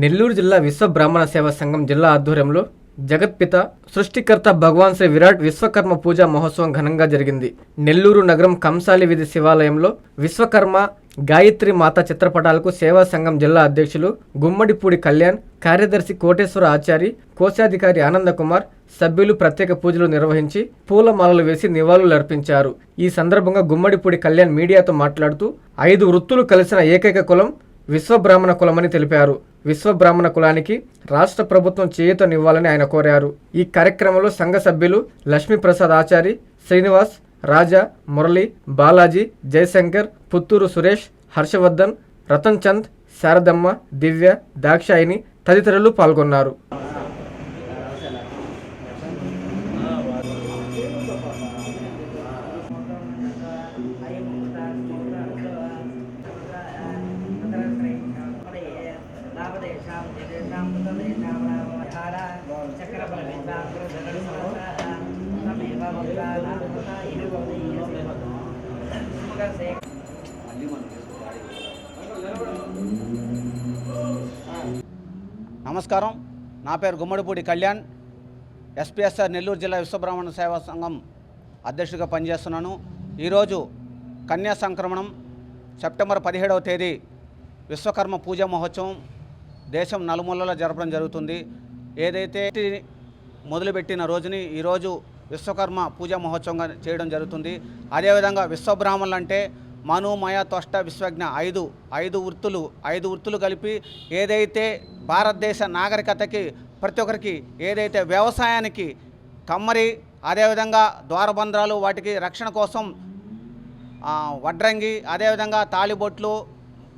నెల్లూరు జిల్లా విశ్వ బ్రాహ్మణ సేవా సంఘం జిల్లా ఆధ్వర్యంలో జగత్పిత సృష్టికర్త భగవాన్ శ్రీ విరాట్ విశ్వకర్మ పూజా మహోత్సవం ఘనంగా జరిగింది. నెల్లూరు నగరం కంసాలి వీధి శివాలయంలో విశ్వకర్మ గాయత్రి మాత చిత్రపటాలకు సేవా సంఘం జిల్లా అధ్యక్షులు గుమ్మడిపూడి కళ్యాణ్ కార్యదర్శి కోటేశ్వర ఆచారి కోశాధికారి ఆనందకుమార్ సభ్యులు ప్రత్యేక పూజలు నిర్వహించి పూలమాలలు వేసి నివాళులు అర్పించారు. ఈ సందర్భంగా గుమ్మడిపూడి కళ్యాణ్ మీడియాతో మాట్లాడుతూ ఐదు వృత్తులు కలిసిన ఏకైక కులం విశ్వబ్రాహ్మణ కులమని తెలిపారు. విశ్వబ్రాహ్మణ కులానికి రాష్ట్ర ప్రభుత్వం చేయూతనివ్వాలని ఆయన కోరారు. ఈ కార్యక్రమంలో సంఘ సభ్యులు లక్ష్మీప్రసాద్ ఆచారి శ్రీనివాస్ రాజా మురళి బాలాజీ జయశంకర్ పుత్తూరు సురేష్ హర్షవర్ధన్ రతన్ చంద్ శారదమ్మ దివ్య దాక్షాయిని తదితరులు పాల్గొన్నారు. నమస్కారం. నా పేరు గుమ్మడిపూడి కళ్యాణ్. ఎస్పీఎస్ఆర్ నెల్లూరు జిల్లా విశ్వబ్రాహ్మణ సేవా సంఘం అధ్యక్షుడిగా పనిచేస్తున్నాను. ఈరోజు కన్యా సంక్రమణం సెప్టెంబర్ పదిహేడవ తేదీ విశ్వకర్మ పూజా మహోత్సవం దేశం నలుమూలలో జరపడం జరుగుతుంది. ఏదైతే మొదలుపెట్టిన రోజుని ఈరోజు విశ్వకర్మ పూజా మహోత్సవంగా చేయడం జరుగుతుంది. అదేవిధంగా విశ్వబ్రాహ్మణులు అంటే మను మయ తొష్ట విశ్వజ్ఞ ఐదు ఐదు వృత్తులు ఐదు వృత్తులు కలిపి ఏదైతే భారతదేశ నాగరికతకి ప్రతి ఒక్కరికి ఏదైతే వ్యవసాయానికి కమ్మరి అదేవిధంగా ద్వారబంధ్రాలు వాటికి రక్షణ కోసం వడ్రంగి అదేవిధంగా తాళిబొట్లు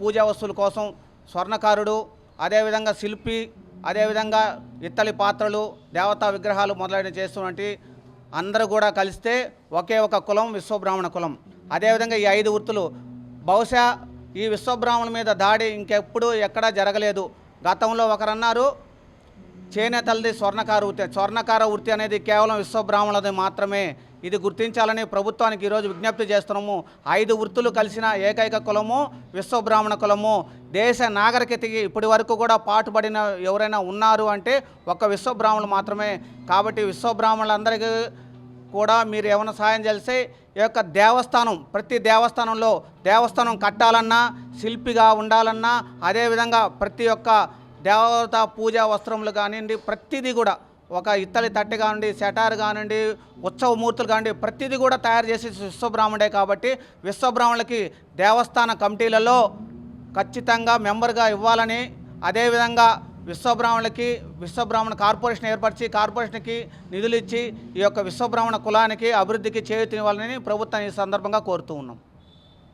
పూజా వస్తువుల కోసం స్వర్ణకారుడు అదేవిధంగా శిల్పి అదేవిధంగా ఇత్తలి పాత్రలు దేవతా విగ్రహాలు మొదలైన చేస్తున్నటువంటి అందరూ కూడా కలిస్తే ఒకే ఒక కులం విశ్వబ్రాహ్మణ కులం. అదేవిధంగా ఈ ఐదు వృత్తులు. బహుశా ఈ విశ్వబ్రాహ్మణ మీద దాడి ఇంకెప్పుడు ఎక్కడా జరగలేదు. గతంలో ఒకరన్నారు చేనేతలది స్వర్ణకార వృత్తి. స్వర్ణకార వృత్తి అనేది కేవలం విశ్వబ్రాహ్మణులది మాత్రమే. ఇది గుర్తించాలని ప్రభుత్వానికి ఈరోజు విజ్ఞప్తి చేస్తున్నాము. ఐదు వృత్తులు కలిసిన ఏకైక కులము విశ్వబ్రాహ్మణ కులము. దేశ నాగరికతకి ఇప్పటి వరకు కూడా పాటుపడిన ఎవరైనా ఉన్నారు అంటే ఒక్క విశ్వబ్రాహ్మణులు మాత్రమే. కాబట్టి విశ్వబ్రాహ్మణులందరికీ కూడా మీరు ఏమైనా సాయం చేస్తే ఈ యొక్క దేవస్థానం ప్రతి దేవస్థానంలో దేవస్థానం కట్టాలన్నా శిల్పిగా ఉండాలన్నా అదేవిధంగా ప్రతి ఒక్క దేవత పూజా వస్త్రములు కానివ్వండి ప్రతిదీ కూడా ఒక ఇత్తడి తట్టె కానివ్వండి సెటార్ కానివ్వండి ఉత్సవమూర్తులు కానివ్వండి ప్రతిదీ కూడా తయారు చేసి విశ్వబ్రాహ్మణే కాబట్టి విశ్వబ్రాహ్మణులకి దేవస్థాన కమిటీలలో ఖచ్చితంగా మెంబర్గా ఇవ్వాలని అదేవిధంగా విశ్వబ్రాహ్మణులకి విశ్వబ్రాహ్మణ కార్పొరేషన్ ఏర్పరిచి కార్పొరేషన్కి నిధులు ఇచ్చి ఈ యొక్క విశ్వబ్రాహ్మణ కులానికి అభివృద్ధికి చేయూతనివ్వాలని ప్రభుత్వం ఈ సందర్భంగా కోరుతూ ఉన్నాం.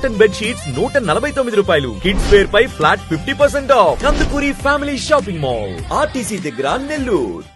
కాటన్ బెడ్ షీట్స్ నూట నలభై తొమ్మిది రూపాయలు. కిడ్స్ వేర్ పై flat fifty percent off Kandukuri family shopping mall RTC దగ్గర నెల్లూరు